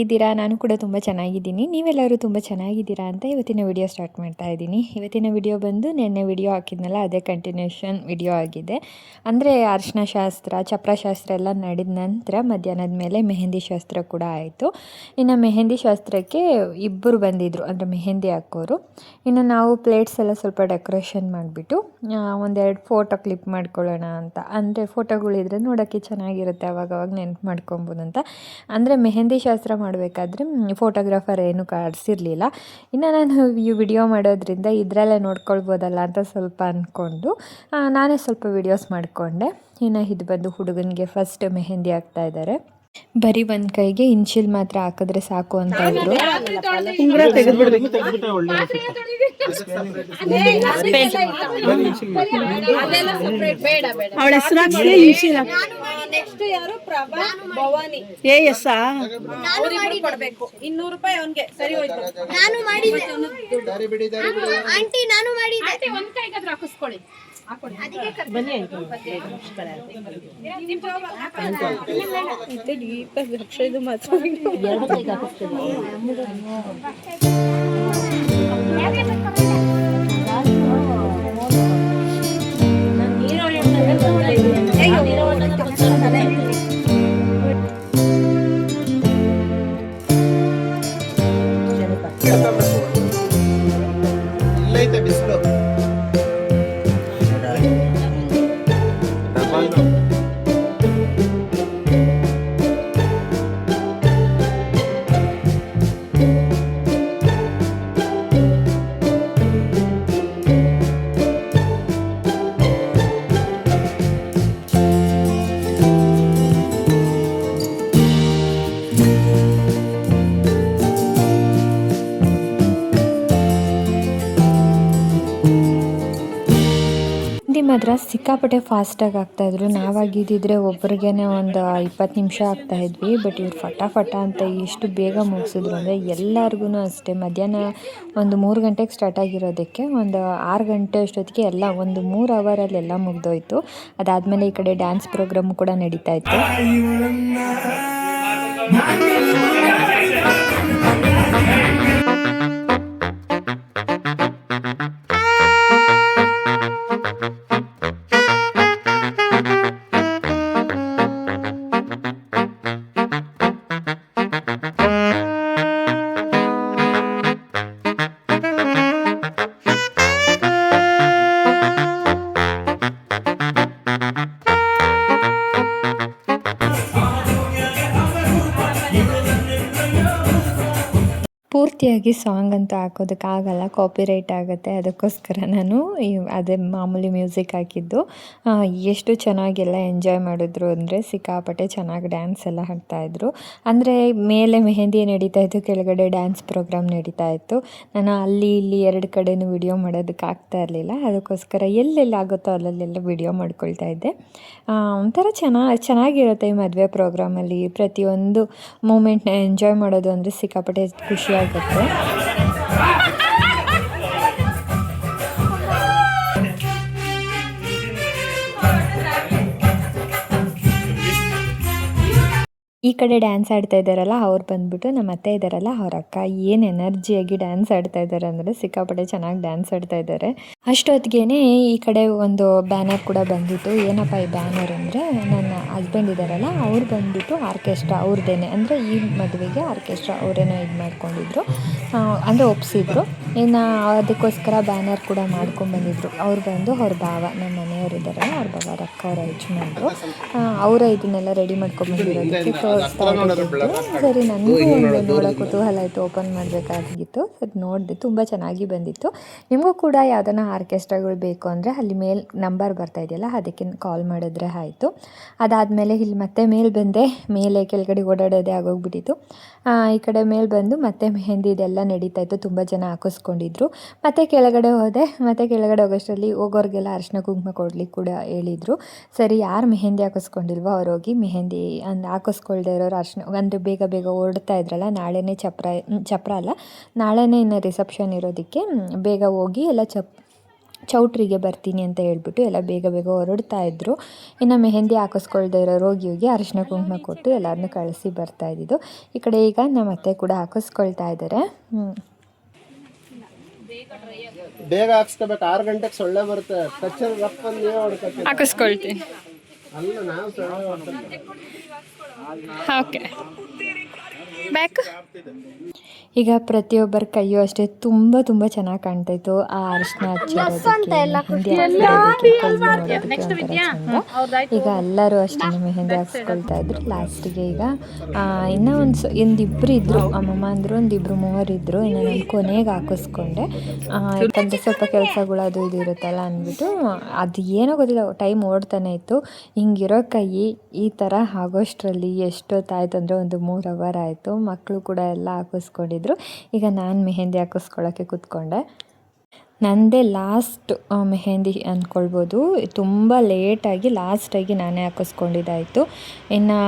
ಹೇಗಿದ್ದೀರಾ? ನಾನು ಕೂಡ ತುಂಬ ಚೆನ್ನಾಗಿದ್ದೀನಿ. ನೀವೆಲ್ಲರೂ ತುಂಬ ಚೆನ್ನಾಗಿದ್ದೀರಾ ಅಂತ ಇವತ್ತಿನ ವಿಡಿಯೋ ಸ್ಟಾರ್ಟ್ ಮಾಡ್ತಾ ಇದ್ದೀನಿ. ಇವತ್ತಿನ ವಿಡಿಯೋ ಬಂದು ನಿನ್ನೆ ವಿಡಿಯೋ ಹಾಕಿದ್ನಲ್ಲ, ಅದೇ ಕಂಟಿನ್ಯೂಷನ್ ವಿಡಿಯೋ ಆಗಿದೆ. ಅಂದರೆ ಅರ್ಶಿನ ಶಾಸ್ತ್ರ, ಚಪ್ರ ಶಾಸ್ತ್ರ ಎಲ್ಲ ನಡೆದ ನಂತರ ಮಧ್ಯಾಹ್ನದ ಮೇಲೆ ಮೆಹಂದಿ ಶಾಸ್ತ್ರ ಕೂಡ ಆಯಿತು. ಇನ್ನು ಮೆಹಂದಿ ಶಾಸ್ತ್ರಕ್ಕೆ ಇಬ್ಬರು ಬಂದಿದ್ದರು ಅಂದರೆ ಮೆಹಂದಿ ಹಾಕೋರು. ಇನ್ನು ನಾವು ಪ್ಲೇಟ್ಸ್ ಎಲ್ಲ ಸ್ವಲ್ಪ ಡೆಕೋರೇಷನ್ ಮಾಡಿಬಿಟ್ಟು ಒಂದೆರಡು ಫೋಟೋ ಕ್ಲಿಪ್ ಮಾಡ್ಕೊಳ್ಳೋಣ ಅಂತ. ಅಂದರೆ ಫೋಟೋಗಳಿದ್ರೆ ನೋಡೋಕ್ಕೆ ಚೆನ್ನಾಗಿರುತ್ತೆ ಅವಾಗ ಅವಾಗ ನೆನ್ಪು ಮಾಡ್ಕೊಬೋದು ಅಂತ. ಅಂದರೆ ಮೆಹಂದಿ ಶಾಸ್ತ್ರ ಮಾಡಬೇಕಾದ್ರೆ ಫೋಟೋಗ್ರಾಫರ್ ಏನು ಕಾಡಿಸಿರ್ಲಿಲ್ಲ. ಇನ್ನು ನಾನು ಈ ವಿಡಿಯೋ ಮಾಡೋದ್ರಿಂದ ಇದರಲ್ಲೇ ನೋಡ್ಕೊಳ್ಬೋದಲ್ಲ ಅಂತ ಸ್ವಲ್ಪ ಅಂದ್ಕೊಂಡು ನಾನೇ ಸ್ವಲ್ಪ ವಿಡಿಯೋಸ್ ಮಾಡಿಕೊಂಡೆ. ಇನ್ನು ಇದು ಬಂದು ಹುಡುಗನಿಗೆ ಫಸ್ಟ್ ಮೆಹೆಂದಿ ಹಾಕ್ತಾ ಇದ್ದಾರೆ. ಬರೀ ಒಂದ್ ಕೈಗೆ ಇಂಚಿಲ್ ಮಾತ್ರ ಹಾಕಿದ್ರೆ ಸಾಕು ಅಂತ ಇದ್ರು. ಅವಳ ಹೆಸರು ನೆಕ್ಸ್ಟ್ ಯಾರು? ಪ್ರಭಾ ಭವಾನಿ. ಏ ಎಸ್ ಕೊಡ್ಬೇಕು. ಇನ್ನೂರು ರೂಪಾಯಿ ಅವನ್ಗೆ. ಸರಿ ಹೋಯ್ತು. ನಾನು ಮಾಡಿದ್ದೆ. ಆಂಟಿ ನಾನು ಮಾಡಿದ್ದೆ. ಒಂದ್ ಕೈಗಾದ್ರೂ ಹಾಕಿಸ್ಕೊಳ್ಳಿ. ಇಲ್ಲೈತೆ ಹಿಂದಿ ಮಾತ್ರ ಸಿಕ್ಕಾಪಟ್ಟೆ ಫಾಸ್ಟಾಗಿ ಆಗ್ತಾಯಿದ್ರು ನಾವಾಗಿದ್ದಿದ್ರೆ ಒಬ್ರಿಗೆ ಒಂದು ಇಪ್ಪತ್ತು ನಿಮಿಷ ಆಗ್ತಾಯಿದ್ವಿ ಬಟ್ ಇವ್ರು ಫಟ ಫಟ ಅಂತ ಎಷ್ಟು ಬೇಗ ಮುಗಿಸಿದ್ರು ಅಂದರೆ ಎಲ್ಲರಿಗೂ ಅಷ್ಟೇ. ಮಧ್ಯಾಹ್ನ ಒಂದು ಮೂರು ಗಂಟೆಗೆ ಸ್ಟಾರ್ಟ್ ಆಗಿರೋದಕ್ಕೆ ಒಂದು ಆರು ಗಂಟೆ ಅಷ್ಟೊತ್ತಿಗೆ ಎಲ್ಲ ಒಂದು ಮೂರು ಅವರಲ್ಲಿ ಎಲ್ಲ ಮುಗ್ದೋಯ್ತು. ಅದಾದಮೇಲೆ ಈ ಕಡೆ ಡ್ಯಾನ್ಸ್ ಪ್ರೋಗ್ರಾಮ್ ಕೂಡ ನಡೀತಾ ಇತ್ತು. Syukur ಪೂರ್ತಿಯಾಗಿ ಸಾಂಗ್ ಅಂತೂ ಹಾಕೋದಕ್ಕಾಗಲ್ಲ ಕಾಪಿರೈಟ್ ಆಗುತ್ತೆ. ಅದಕ್ಕೋಸ್ಕರ ನಾನು ಅದೇ ಮಾಮೂಲಿ ಮ್ಯೂಸಿಕ್ ಹಾಕಿದ್ದು. ಎಷ್ಟು ಚೆನ್ನಾಗೆಲ್ಲ ಎಂಜಾಯ್ ಮಾಡಿದ್ರು ಅಂದರೆ ಸಿಕ್ಕಾಪಟ್ಟೆ ಚೆನ್ನಾಗಿ ಡ್ಯಾನ್ಸ್ ಎಲ್ಲ ಹಾಡ್ತಾಯಿದ್ರು ಅಂದರೆ ಮೇಲೆ ಮೆಹಂದಿ ನಡೀತಾ ಇತ್ತು, ಕೆಳಗಡೆ ಡ್ಯಾನ್ಸ್ ಪ್ರೋಗ್ರಾಮ್ ನಡೀತಾ ಇತ್ತು. ನಾನು ಅಲ್ಲಿ ಇಲ್ಲಿ ಎರಡು ಕಡೆನೂ ವಿಡಿಯೋ ಮಾಡೋದಕ್ಕೆ ಆಗ್ತಾ ಇರಲಿಲ್ಲ. ಅದಕ್ಕೋಸ್ಕರ ಎಲ್ಲೆಲ್ಲಿ ಆಗುತ್ತೋ ಅಲ್ಲಲ್ಲೆಲ್ಲ ವಿಡಿಯೋ ಮಾಡ್ಕೊಳ್ತಾ ಇದ್ದೆ. ಒಂಥರ ಚೆನ್ನಾಗಿ ಚೆನ್ನಾಗಿರುತ್ತೆ ಈ ಮದುವೆ ಪ್ರೋಗ್ರಾಮಲ್ಲಿ ಪ್ರತಿಯೊಂದು ಮೂಮೆಂಟ್ನ ಎಂಜಾಯ್ ಮಾಡೋದು ಅಂದರೆ ಸಿಕ್ಕಾಪಟ್ಟೆ ಖುಷಿಯಾಗುತ್ತೆ Hã? ಈ ಕಡೆ ಡ್ಯಾನ್ಸ್ ಆಡ್ತಾ ಇದ್ದಾರಲ್ಲ, ಅವ್ರು ಬಂದ್ಬಿಟ್ಟು ನಮ್ಮ ಅತ್ತೆ ಇದ್ದಾರಲ್ಲ, ಅವ್ರ ಅಕ್ಕ ಏನು ಎನರ್ಜಿಯಾಗಿ ಡ್ಯಾನ್ಸ್ ಆಡ್ತಾ ಇದ್ದಾರೆ ಅಂದರೆ ಸಿಕ್ಕಾಪಟ್ಟೆ ಚೆನ್ನಾಗಿ ಡ್ಯಾನ್ಸ್ ಆಡ್ತಾ ಇದ್ದಾರೆ. ಅಷ್ಟೊತ್ತಿಗೆ ಈ ಕಡೆ ಒಂದು ಬ್ಯಾನರ್ ಕೂಡ ಬಂದಿತ್ತು. ಏನಪ್ಪ ಈ ಬ್ಯಾನರ್ ಅಂದರೆ, ನನ್ನ ಹಸ್ಬೆಂಡ್ ಇದ್ದಾರಲ್ಲ, ಅವ್ರು ಬಂದ್ಬಿಟ್ಟು ಆರ್ಕೆಸ್ಟ್ರಾ ಅವ್ರದ್ದೇನೆ ಅಂದರೆ ಈ ಮದುವೆಗೆ ಆರ್ಕೆಸ್ಟ್ರಾ ಅವರೇನೋ ಇದು ಮಾಡ್ಕೊಂಡಿದ್ರು. ಅಂದರೆ ಒಪ್ಸಿದ್ರು. ಇನ್ನು ಅದಕ್ಕೋಸ್ಕರ ಬ್ಯಾನರ್ ಕೂಡ ಮಾಡ್ಕೊಂಡು ಬಂದಿದ್ರು. ಅವ್ರು ಬಂದು ಅವ್ರ ಭಾವ ನಮ್ಮ ಮನೆಯವರು ಇದ್ದಾರಲ್ಲ, ಅವ್ರ ಭಾವ ಅವ್ರ ಅಕ್ಕ ಅವರ ಯಜಮಾನರು. ಅವರ ಇದನ್ನೆಲ್ಲ ರೆಡಿ ಮಾಡ್ಕೊಂಡು ಬಂದಿರೋದಕ್ಕೆ ಸರಿ ನನಗೂ ಒಂದು ನೋಡೋ ಕುತೂಹಲ ಆಯಿತು ಓಪನ್ ಮಾಡಬೇಕಾಗಿತ್ತು. ಸರಿ ನೋಡಿದೆ ತುಂಬ ಚೆನ್ನಾಗಿ ಬಂದಿತ್ತು. ನಿಮಗೂ ಕೂಡ ಯಾವ್ದಾನ ಆರ್ಕೆಸ್ಟ್ರಾಗಳು ಬೇಕು ಅಂದರೆ ಅಲ್ಲಿ ಮೇಲ್ ನಂಬರ್ ಬರ್ತಾ ಇದೆಯಲ್ಲ ಅದಕ್ಕೆ ಕಾಲ್ ಮಾಡಿದ್ರೆ ಆಯಿತು. ಅದಾದಮೇಲೆ ಇಲ್ಲಿ ಮತ್ತೆ ಮೇಲ್ ಬಂದೆ ಮೇಲೆ ಕೆಳಗಡೆ ಓಡಾಡೋದೇ ಆಗೋಗ್ಬಿಟ್ಟಿತ್ತು. ಈ ಕಡೆ ಮೇಲೆ ಬಂದು ಮತ್ತೆ ಮೆಹಂದಿ ಇದೆಲ್ಲ ನಡೀತಾ ಇತ್ತು ತುಂಬ ಜನ ಹಾಕಿಸ್ಕೊಂಡಿದ್ರು. ಮತ್ತೆ ಕೆಳಗಡೆ ಹೋದೆ ಮತ್ತೆ ಕೆಳಗಡೆ ಹೋಗೋಷ್ಟರಲ್ಲಿ ಹೋಗೋರಿಗೆಲ್ಲ ಅರಿಶಿನ ಕುಂಕುಮ ಕೊಡ್ಲಿಕ್ಕೆ ಕೂಡ ಹೇಳಿದರು. ಸರಿ ಯಾರು ಮೆಹಂದಿ ಹಾಕಿಸ್ಕೊಂಡಿಲ್ವೋ ಅವ್ರು ಹೋಗಿ ಮೆಹಂದಿ ಅಂದ್ ಹಾಕಿಸ್ಕೊಳ್ದೇ ಇರೋರು ಅರ್ಶಿನ ಅಂದರೆ ಬೇಗ ಬೇಗ ಓಡ್ತಾ ಇದ್ರಲ್ಲ ನಾಳೆನೇ ಚಪ್ರ ಚಪ್ರ ಅಲ್ಲ ನಾಳೆನೇ ಇನ್ನು ರಿಸೆಪ್ಷನ್ ಇರೋದಕ್ಕೆ ಬೇಗ ಹೋಗಿ ಎಲ್ಲ ಚಪ್ ಚೌಟ್ರಿಗೆ ಬರ್ತೀನಿ ಅಂತ ಹೇಳ್ಬಿಟ್ಟು ಎಲ್ಲ ಬೇಗ ಬೇಗ ಹೊರಡ್ತಾ ಇದ್ರು. ಇನ್ನು ಮೆಹಂದಿ ಹಾಕಿಸ್ಕೊಳ್ದೆ ಇರೋ ರೋಗಿಯೋಗಿ ಹೋಗಿ ಅರಿಶಿನ ಕುಂಕುಮ ಕೊಟ್ಟು ಎಲ್ಲರನ್ನೂ ಕಳಿಸಿ ಬರ್ತಾ ಇದ್ದಿದ್ದು. ಈ ಕಡೆ ಈಗ ನಮ್ಮ ಅತ್ತೆ ಕೂಡ ಹಾಕಿಸ್ಕೊಳ್ತಾ ಇದ್ದಾರೆ. ಬೇಗ ಹಾಕ್ಸ್ಕೋಬೇಕು ಆರು ಗಂಟೆಗೆ ಸೊಳ್ಳೆ ಬರುತ್ತೆ. ಹಾಕಿಸ್ಕೊಳ್ತೀನಿ. ಓಕೆ ಬ್ಯಾಕ್ ಈಗ ಪ್ರತಿಯೊಬ್ಬರ ಕೈಯೂ ಅಷ್ಟೇ ತುಂಬ ತುಂಬ ಚೆನ್ನಾಗಿ ಕಾಣ್ತಾ ಇತ್ತು ಆ ಅರಿಶಿನ ಹಚ್ಚಿ ಈಗ ಎಲ್ಲರೂ ಅಷ್ಟೇ ಮೆಹಂದಿ ಹಾಕ್ಸ್ಕೊಳ್ತಾ ಇದ್ರು. ಲಾಸ್ಟಿಗೆ ಈಗ ಇನ್ನೂ ಒಂದು ಒಂದಿಬ್ರು ಇದ್ರು. ಅಮ್ಮಮ್ಮ ಅಂದರು ಒಂದಿಬ್ರು ಮೂವರು ಇದ್ರು. ಇನ್ನು ನಾನು ಕೊನೆಗೆ ಹಾಕಿಸ್ಕೊಂಡೆ. ಯಾಕಂದರೆ ಯಾಕಂದ್ರೆ ಸ್ವಲ್ಪ ಕೆಲಸಗಳು ಅದು ಇದು ಇರುತ್ತಲ್ಲ ಅಂದ್ಬಿಟ್ಟು ಅದು ಏನೋ ಗೊತ್ತಿಲ್ಲ ಟೈಮ್ ಓಡ್ತಾನೆ ಇತ್ತು. ಹಿಂಗಿರೋ ಕೈ ಈ ಥರ ಆಗೋಷ್ಟರಲ್ಲಿ ಎಷ್ಟೊತ್ತಾಯ್ತು ಅಂದರೆ ಒಂದು ಮೂರು ಅವರ್ ಆಯಿತು. ಮಕ್ಕಳು ಕೂಡ ಎಲ್ಲ ಹಾಕಿಸ್ಕೊಂಡಿದ್ರು. ಈಗ ನಾನು ಮೆಹೆಂದಿ ಹಾಕಿಸ್ಕೊಳ್ಳೋಕ್ಕೆ ಕೂತ್ಕೊಂಡೆ. ನಂದೇ ಲಾಸ್ಟ್ ಮೆಹೆಂದಿ ಅಂದ್ಕೊಳ್ಬೋದು ತುಂಬ ಲೇಟಾಗಿ ಲಾಸ್ಟಾಗಿ ನಾನೇ ಹಾಕಿಸ್ಕೊಂಡಿದ್ದಾಯಿತು. ಇನ್ನು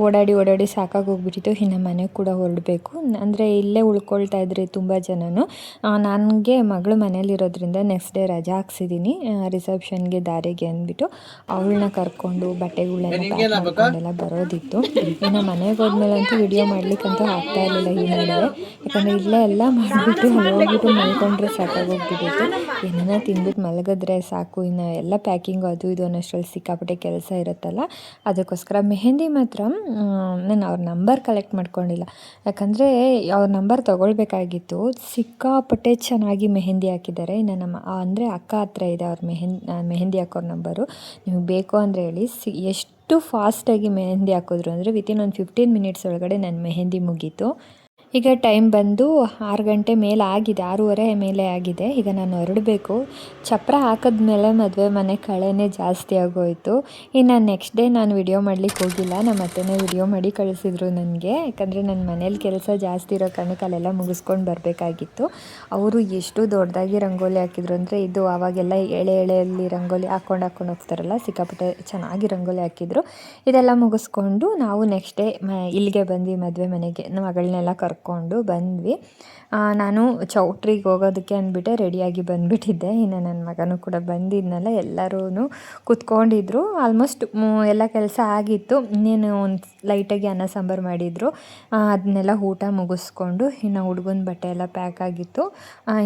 ಓಡಾಡಿ ಓಡಾಡಿ ಸಾಕಾಗಿ ಹೋಗ್ಬಿಟ್ಟಿತ್ತು. ಇನ್ನು ಮನೆಗೆ ಕೂಡ ಹೊರಡಬೇಕು. ಅಂದರೆ ಇಲ್ಲೇ ಉಳ್ಕೊಳ್ತಾ ಇದ್ರಿ ತುಂಬ ಜನನು. ನನಗೆ ಮಗಳು ಮನೇಲಿರೋದ್ರಿಂದ ನೆಕ್ಸ್ಟ್ ಡೇ ರಜಾ ಹಾಕ್ಸಿದ್ದೀನಿ ರಿಸೆಪ್ಷನ್ಗೆ ದಾರಿಗೆ ಅಂದ್ಬಿಟ್ಟು ಅವಳನ್ನ ಕರ್ಕೊಂಡು ಬಟ್ಟೆಗಳನ್ನೆಲ್ಲ ಪ್ಯಾಕ್ ಮಾಡ್ಕೊಂಡೆಲ್ಲ ಬರೋದಿತ್ತು. ಇನ್ನು ಮನೆಗೆ ಹೋದ್ಮೇಲಂತೂ ವಿಡಿಯೋ ಮಾಡ್ಲಿಕ್ಕಂತೂ ಆಗ್ತಾ ಇರಲಿಲ್ಲ ಈ ನಡುವೆ. ಯಾಕಂದರೆ ಇಲ್ಲೇ ಎಲ್ಲ ಮಾಡಿಬಿಟ್ಟು ಹೋಗ್ಬಿಟ್ಟು ಮಲ್ಕೊಂಡ್ರೆ ಸಾಕಾಗೋಗ್ಬಿಟ್ಟಿತ್ತು ಏನೇನೋ ತಿಂದ್ಬಿಟ್ಟು ಮಲಗಿದ್ರೆ ಸಾಕು. ಇನ್ನು ಎಲ್ಲ ಪ್ಯಾಕಿಂಗ್ ಅದು ಇದು ಅನ್ನೋಷ್ಟರಲ್ಲಿ ಸಿಕ್ಕಾಪಟ್ಟೆ ಕೆಲಸ ಇರುತ್ತಲ್ಲ. ಅದಕ್ಕೋಸ್ಕರ ಮೆಹಂದಿ ಮಾತ್ರ. ನಾನು ಅವ್ರ ನಂಬರ್ ಕಲೆಕ್ಟ್ ಮಾಡ್ಕೊಂಡಿಲ್ಲ. ಯಾಕಂದರೆ ಅವ್ರ ನಂಬರ್ ತೊಗೊಳ್ಬೇಕಾಗಿತ್ತು. ಸಿಕ್ಕಾಪಟ್ಟೆ ಚೆನ್ನಾಗಿ ಮೆಹೆಂದಿ ಹಾಕಿದ್ದಾರೆ. ಇನ್ನು ನಮ್ಮ, ಅಂದರೆ ಅಕ್ಕ ಹತ್ರ ಇದೆ ಅವ್ರ ಮೆಹಂದಿ ಮೆಹೆಂದಿ ಹಾಕೋರ ನಂಬರು. ನಿಮಗೆ ಬೇಕು ಅಂದರೆ ಹೇಳಿ, ಸಿ, ಎಷ್ಟು ಫಾಸ್ಟಾಗಿ ಮೆಹೆಂದಿ ಹಾಕಿದ್ರು ಅಂದರೆ ವಿತಿನ್ ಒಂದು ಫಿಫ್ಟೀನ್ ಮಿನಿಟ್ಸ್ ಒಳಗಡೆ ನನ್ನ ಮೆಹೆಂದಿ ಮುಗೀತು. ಈಗ ಟೈಮ್ ಬಂದು ಆರು ಗಂಟೆ ಮೇಲೆ ಆಗಿದೆ, ಆರೂವರೆ ಮೇಲೆ ಆಗಿದೆ. ಈಗ ನಾನು ಹೊರಡಬೇಕು. ಚಪ್ರ ಹಾಕಿದ್ಮೇಲೆ ಮದುವೆ ಮನೆ ಕಳೆನೇ ಜಾಸ್ತಿ ಆಗೋಯಿತು. ಇನ್ನು ನೆಕ್ಸ್ಟ್ ಡೇ ನಾನು ವಿಡಿಯೋ ಮಾಡಲಿಕ್ಕೆ ಹೋಗಿಲ್ಲ. ನಮ್ಮ ಅತ್ತೆನೇ ವಿಡಿಯೋ ಮಾಡಿ ಕಳಿಸಿದ್ರು ನನಗೆ. ಯಾಕಂದರೆ ನನ್ನ ಮನೇಲಿ ಕೆಲಸ ಜಾಸ್ತಿ ಇರೋ ಕಾರಣಕ್ಕೆ ಅಲ್ಲೆಲ್ಲ ಮುಗಿಸ್ಕೊಂಡು ಬರಬೇಕಾಗಿತ್ತು. ಅವರು ಎಷ್ಟು ದೊಡ್ಡದಾಗಿ ರಂಗೋಲಿ ಹಾಕಿದ್ರು ಅಂದರೆ ಇದು ಆವಾಗೆಲ್ಲ ಎಳೆ ಎಳೆಯಲ್ಲಿ ರಂಗೋಲಿ ಹಾಕ್ಕೊಂಡು ಹಾಕ್ಕೊಂಡು ಹೋಗ್ತಾರಲ್ಲ, ಸಿಕ್ಕಾಪಟ್ಟೆ ಚೆನ್ನಾಗಿ ರಂಗೋಲಿ ಹಾಕಿದ್ರು. ಇದೆಲ್ಲ ಮುಗಿಸ್ಕೊಂಡು ನಾವು ನೆಕ್ಸ್ಟ್ ಡೇ ಇಲ್ಲಿಗೆ ಬಂದು ಮದುವೆ ಮನೆಗೆ, ಮಗಳನ್ನೆಲ್ಲ ಕರ್ಕೊಂಡು ಬಂದ್ವಿ. ನಾನು ಚೌಟ್ರಿಗೆ ಹೋಗೋದಕ್ಕೆ ಅಂದ್ಬಿಟ್ಟೆ, ರೆಡಿಯಾಗಿ ಬಂದುಬಿಟ್ಟಿದ್ದೆ. ಇನ್ನು ನನ್ನ ಮಗನೂ ಕೂಡ ಬಂದಿದ್ನಲ್ಲ ಎಲ್ಲರೂ ಕೂತ್ಕೊಂಡಿದ್ರು. ಆಲ್ಮೋಸ್ಟ್ ಎಲ್ಲ ಕೆಲಸ ಆಗಿತ್ತು. ಇನ್ನೇನು ಒಂದು ಲೈಟಾಗಿ ಅನ್ನ ಸಾಂಬಾರು ಮಾಡಿದರು. ಅದನ್ನೆಲ್ಲ ಊಟ ಮುಗಿಸ್ಕೊಂಡು ಇನ್ನು ಹುಡುಗನ ಬಟ್ಟೆ ಎಲ್ಲ ಪ್ಯಾಕ್ ಆಗಿತ್ತು.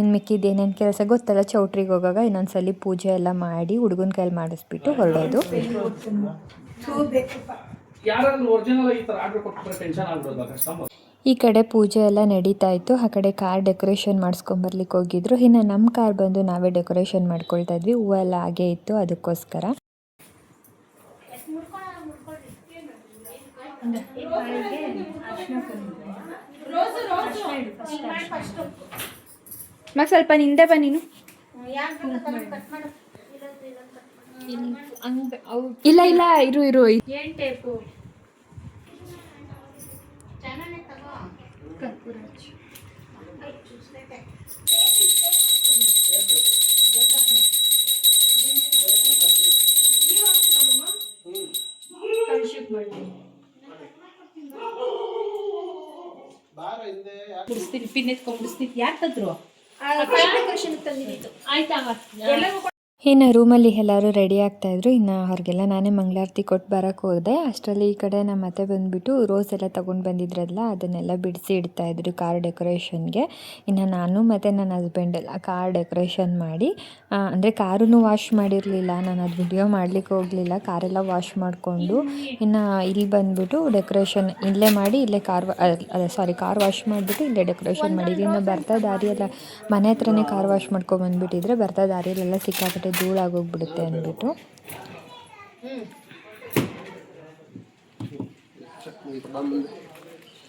ಇನ್ನು ಮಿಕ್ಕಿದ್ದು ಏನೇನು ಕೆಲಸ ಗೊತ್ತಲ್ಲ, ಚೌಟ್ರಿಗೆ ಹೋಗಾಗ ಇನ್ನೊಂದ್ಸಲಿ ಪೂಜೆ ಎಲ್ಲ ಮಾಡಿ ಹುಡುಗನ ಕೈಲಿ ಮಾಡಿಸ್ಬಿಟ್ಟು ಹೊರಡೋದು. ಯಾರಾದ್ರೂ ಒರಿಜಿನಲ್ ಈ ತರ ಆರ್ಡರ್ ಕೊಟ್ಬಿಟ್ರೆ ಟೆನ್ಷನ್ ಆಗ್ಬಿಡೋದು ಕಸ್ಟಮರ್ ಈ ಕಡೆ ಪೂಜೆ ಎಲ್ಲ ನಡೀತಾ ಇತ್ತು. ಆ ಕಡೆ ಕಾರ್ ಡೆಕೋರೇಷನ್ ಮಾಡಿಸ್ಕೊಂಬರ್ಲಿಕ್ಕೆ ಹೋಗಿದ್ರು. ಇನ್ನು ನಮ್ಮ ಕಾರ್ ಬಂದು ನಾವೇ ಡೆಕೋರೇಷನ್ ಮಾಡ್ಕೊಳ್ತಾ ಇದ್ವಿ. ಹೂವು ಎಲ್ಲ ಹಾಗೆ ಇತ್ತು. ಅದಕ್ಕೋಸ್ಕರ. ಮತ್ತೆ ಸ್ವಲ್ಪ ನಿಂದೆ ಬಾ ನೀನು. ಇಲ್ಲ ಇಲ್ಲ ಇರು ಇರು. ಬಾರ ಹಿಂದೆ ಯಾಕೆ ಬಿಡಿಸ್ತೀನಿ ಪಿನ್ ಎತ್ಕೊಂಡು ಬಿಡಿಸ್ತೀನಿ ಯಾರು ತಂದ್ರು ಡೆಕೋರೇಷನ್ ತಂದಿದ್ದು ಆಯ್ತಾ ಇನ್ನು ರೂಮಲ್ಲಿ ಎಲ್ಲರೂ ರೆಡಿ ಆಗ್ತಾಯಿದ್ರು ಇನ್ನು ಅವ್ರಿಗೆಲ್ಲ ನಾನೇ ಮಂಗಳಾರತಿ ಕೊಟ್ಟು ಬರೋಕ್ಕೆ ಹೋದೆ. ಅಷ್ಟರಲ್ಲಿ ಈ ಕಡೆ ನಮ್ಮ ಮತ್ತೆ ಬಂದುಬಿಟ್ಟು ರೋಸ್ ಎಲ್ಲ ತೊಗೊಂಡು ಬಂದಿದ್ರಲ್ಲ, ಅದನ್ನೆಲ್ಲ ಬಿಡಿಸಿ ಇಡ್ತಾಯಿದ್ರು ಕಾರ್ ಡೆಕೋರೇಷನ್ಗೆ ಇನ್ನು ನಾನು ಮತ್ತು ನನ್ನ ಹಸ್ಬೆಂಡೆಲ್ಲ ಕಾರ್ ಡೆಕೋರೇಷನ್ ಮಾಡಿ ಅಂದರೆ ಕಾರೂ ವಾಶ್ ಮಾಡಿರಲಿಲ್ಲ. ನಾನು ಅದು ವಿಡಿಯೋ ಮಾಡಲಿಕ್ಕೆ ಹೋಗಲಿಲ್ಲ. ಕಾರೆಲ್ಲ ವಾಶ್ ಮಾಡಿಕೊಂಡು ಇನ್ನು ಇಲ್ಲಿ ಬಂದುಬಿಟ್ಟು ಡೆಕೋರೇಷನ್ ಇಲ್ಲೇ ಮಾಡಿ, ಇಲ್ಲೇ ಕಾರ್ ಅದೇ ಸಾರಿ ಕಾರ್ ವಾಶ್ ಮಾಡಿಬಿಟ್ಟು ಇಲ್ಲೇ ಡೆಕೋರೇಷನ್ ಮಾಡಿದ್ವಿ ಇನ್ನು ಬರ್ತಾ ದಾರಿಯೆಲ್ಲ ಮನೆ ಹತ್ರನೇ ಕಾರ್ ವಾಶ್ ಮಾಡ್ಕೊಂಡು ಬಂದುಬಿಟ್ಟಿದ್ರೆ ಬರ್ತಾ ದಾರಿಯಲ್ಲೆಲ್ಲ ಸಿಕ್ಕಾಪಟ್ಟೆ ಧೂಳಾಗೋಗ್ಬಿಡುತ್ತೆ ಅಂದ್ಬಿಟ್ಟು.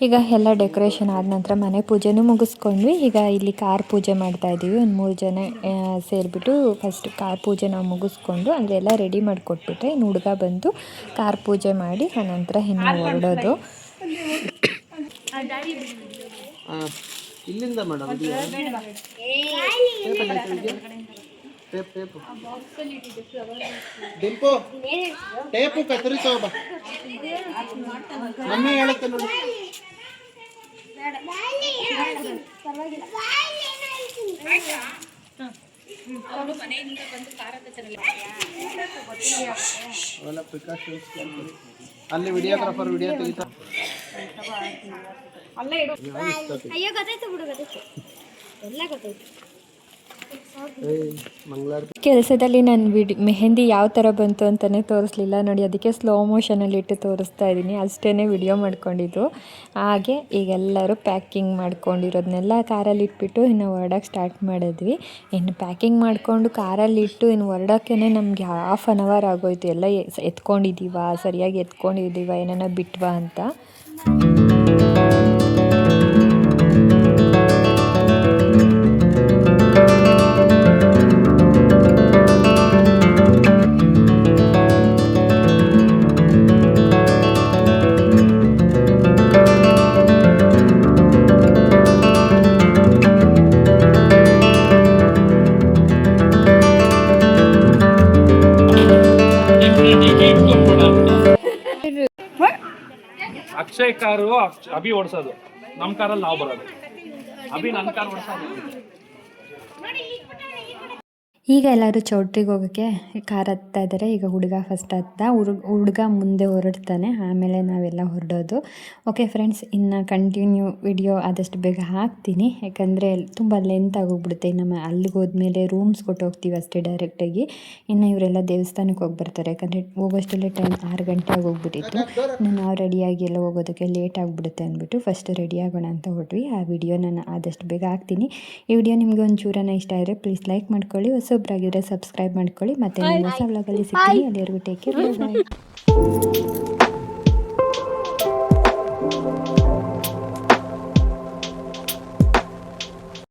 ಈಗ ಎಲ್ಲ ಡೆಕೋರೇಷನ್ ಆದ ನಂತರ ಮನೆ ಪೂಜೆನೂ ಮುಗಿಸ್ಕೊಂಡ್ವಿ. ಈಗ ಇಲ್ಲಿ ಕಾರ್ ಪೂಜೆ ಮಾಡ್ತಾ ಇದ್ದೀವಿ ಒಂದು ಮೂರು ಜನ ಸೇರಿಬಿಟ್ಟು ಫಸ್ಟ್ ಕಾರ್ ಪೂಜೆ ನಾವು ಮುಗಿಸ್ಕೊಂಡು ಅಂದರೆ ಎಲ್ಲ ರೆಡಿ ಮಾಡಿಕೊಟ್ಬಿಟ್ರೆ ಇನ್ನು ಹುಡುಗ ಬಂದು ಕಾರ್ ಪೂಜೆ ಮಾಡಿ ಆನಂತರ ಇನ್ನು ಹೊರಡೋದು. ಇಲ್ಲಿಂದ madam tape tape Dimpu tape ಕತ್ತರಿಸೋ ಬಾ. ಮಮ್ಮಿ ಹೇಳುತ್ತೆ ನೋಡಿ. ಅಲ್ಲಿ ವಿಡಿಯೋಗ್ರಾಫರ್ ವಿಡಿಯೋ ತೆಗಿತಾ ಅಯ್ಯೋ ಗೊತ್ತಾಯ್ತು ಬಿಡು ಗೊತ್ತಾಯ್ತು. ಎಲ್ಲ ಗೊತ್ತಾಯ್ತು. ಕೆಲಸದಲ್ಲಿ ನಾನು ವಿಡಿ, ಮೆಹೆಂದಿ ಯಾವ ಥರ ಬಂತು ಅಂತಲೇ ತೋರಿಸ್ಲಿಲ್ಲ. ನೋಡಿ, ಅದಕ್ಕೆ ಸ್ಲೋ ಮೋಷನಲ್ಲಿ ಇಟ್ಟು ತೋರಿಸ್ತಾ ಇದ್ದೀನಿ. ಅಷ್ಟೇ ವಿಡಿಯೋ ಮಾಡ್ಕೊಂಡಿದ್ದು ಹಾಗೆ ಈಗ ಎಲ್ಲರೂ ಪ್ಯಾಕಿಂಗ್ ಮಾಡ್ಕೊಂಡಿರೋದನ್ನೆಲ್ಲ ಕಾರಲ್ಲಿ ಇಟ್ಬಿಟ್ಟು ಇನ್ನು ಹೊರಡೋಕ್ಕೆ ಸ್ಟಾರ್ಟ್ ಮಾಡಿದ್ವಿ. ಇನ್ನು ಪ್ಯಾಕಿಂಗ್ ಮಾಡಿಕೊಂಡು ಕಾರಲ್ಲಿ ಇಟ್ಟು ಇನ್ನು ಹೊರಡೋಕ್ಕೇ ನಮಗೆ ಹಾಫ್ ಆನ್ ಅವರ್ ಆಗೋಯ್ತು. ಎಲ್ಲ ಎತ್ಕೊಂಡಿದ್ದೀವ? ಸರಿಯಾಗಿ ಎತ್ಕೊಂಡಿದ್ದೀವ? ಏನಾನ ಬಿಟ್ವಾ ಅಂತ. ಕಾರು ಅಭಿ ಓಡಿಸೋದು. ನಮ್ಮ ಕಾರಲ್ಲಿ ನಾವು ಬರೋದು. ಅಭಿ ನನ್ನ ಕಾರ್ ಓಡಿಸೋದು. ಈಗ ಎಲ್ಲರೂ ಚೌಟ್ರಿಗೆ ಹೋಗೋಕ್ಕೆ ಕಾರ್ ಹತ್ತಾ ಇದ್ದಾರೆ ಈಗ ಹುಡುಗ ಫಸ್ಟ್ ಹತ್ತ ಹುಡುಗ ಹುಡುಗ ಮುಂದೆ ಹೊರಡ್ತಾನೆ. ಆಮೇಲೆ ನಾವೆಲ್ಲ ಹೊರಡೋದು. ಓಕೆ ಫ್ರೆಂಡ್ಸ್ ಇನ್ನು ಕಂಟಿನ್ಯೂ ವಿಡಿಯೋ ಆದಷ್ಟು ಬೇಗ ಹಾಕ್ತೀನಿ. ಯಾಕಂದರೆ ತುಂಬ ಲೆಂತ್ ಆಗೋಗ್ಬಿಡುತ್ತೆ. ನಮ್ಮ ಅಲ್ಲಿಗೆ ಹೋದ್ಮೇಲೆ ರೂಮ್ಸ್ ಕೊಟ್ಟು ಹೋಗ್ತೀವಿ ಅಷ್ಟೇ ಡೈರೆಕ್ಟಾಗಿ ಇನ್ನು ಇವರೆಲ್ಲ ದೇವಸ್ಥಾನಕ್ಕೆ ಹೋಗಿ ಬರ್ತಾರೆ ಯಾಕಂದರೆ ಹೋಗೋಷ್ಟರಲ್ಲೇ ಟೈಮ್ ಆರು ಗಂಟೆ ಆಗೋಗ್ಬಿಟ್ಟಿತ್ತು. ಇನ್ನು ನಾವು ರೆಡಿಯಾಗಿ ಎಲ್ಲ ಹೋಗೋದಕ್ಕೆ ಲೇಟ್ ಆಗಿಬಿಡುತ್ತೆ ಅಂದ್ಬಿಟ್ಟು ಫಸ್ಟ್ ರೆಡಿ ಆಗೋಣ ಅಂತ ಹೊರಟ್ವಿ. ಆ ವಿಡಿಯೋ ನಾನು ಆದಷ್ಟು ಬೇಗ ಹಾಕ್ತೀನಿ. ಈ ವಿಡಿಯೋ ನಿಮಗೆ ಒಂದು ಚೂರನ ಇಷ್ಟ ಆದರೆ ಪ್ಲೀಸ್ ಲೈಕ್ ಮಾಡ್ಕೊಳ್ಳಿ. ಹೊಸೊಬ್ಬರಾಗಿದ್ದರೆ ಸಬ್ಸ್ಕ್ರೈಬ್ ಮಾಡ್ಕೊಳ್ಳಿ ಮತ್ತೆ ಸಿಕ್ಕಿ ಹೊಸ ವ್ಲಾಗಲ್ಲಿ ಸಿಗ್ತೀನಿ. ಅಲ್ಲಿವರೆಗೂ ಟೇಕ್ ಕೇರ್ ಬಾಯ್